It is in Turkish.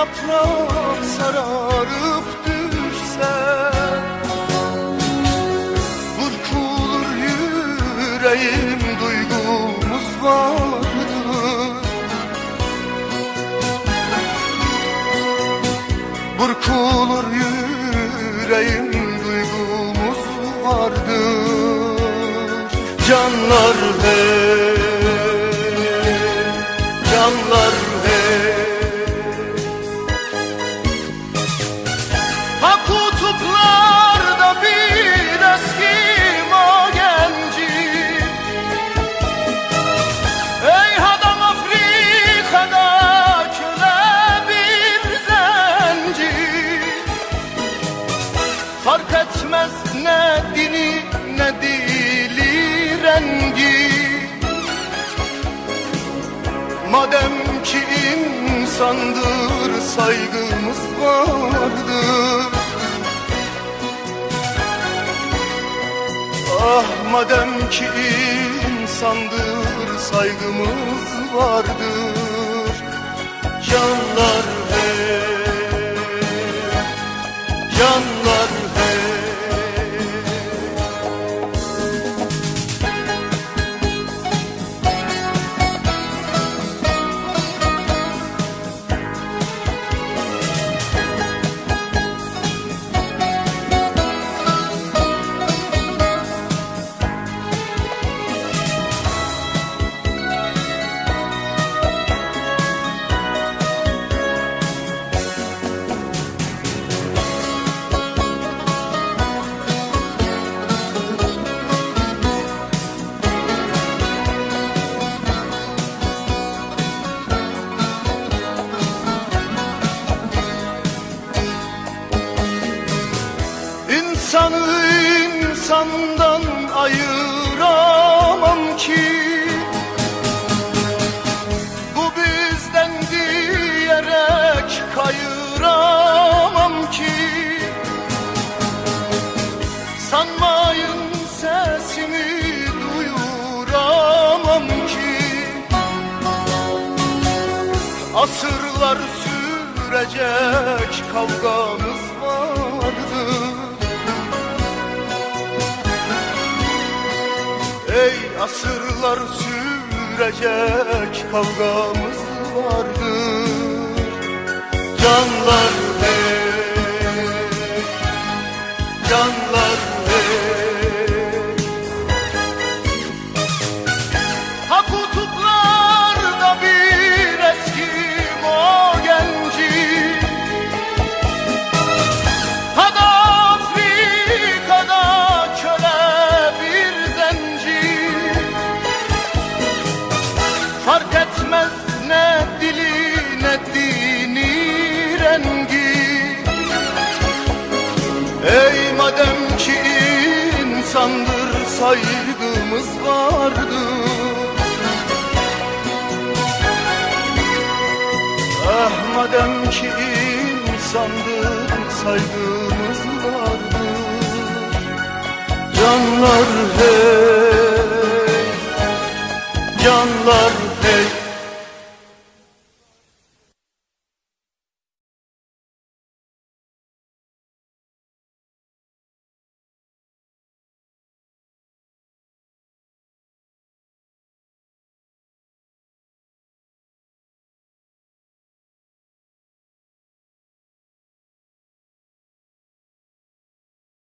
yaprak sararıp düşse Burkulur yüreğim duygumuz vardır. Burkulur yüreğim duygumuz vardır. Canlar hey, Madem ki insandır saygımız vardır. Ah madem ki insandır saygımız vardır. Canlar İnsanı insandan ayıramam ki. Bu bizden diyerek kayıramam ki. Sanmayın sesimi duyuramam ki. Asırlar sürecek kavgamız asırlar sürecek kavgamız vardır. Canlar hey, canlar hey insandır saygımız vardır. Ah madem ki insandır saygımız vardır. Canlar hey, canlar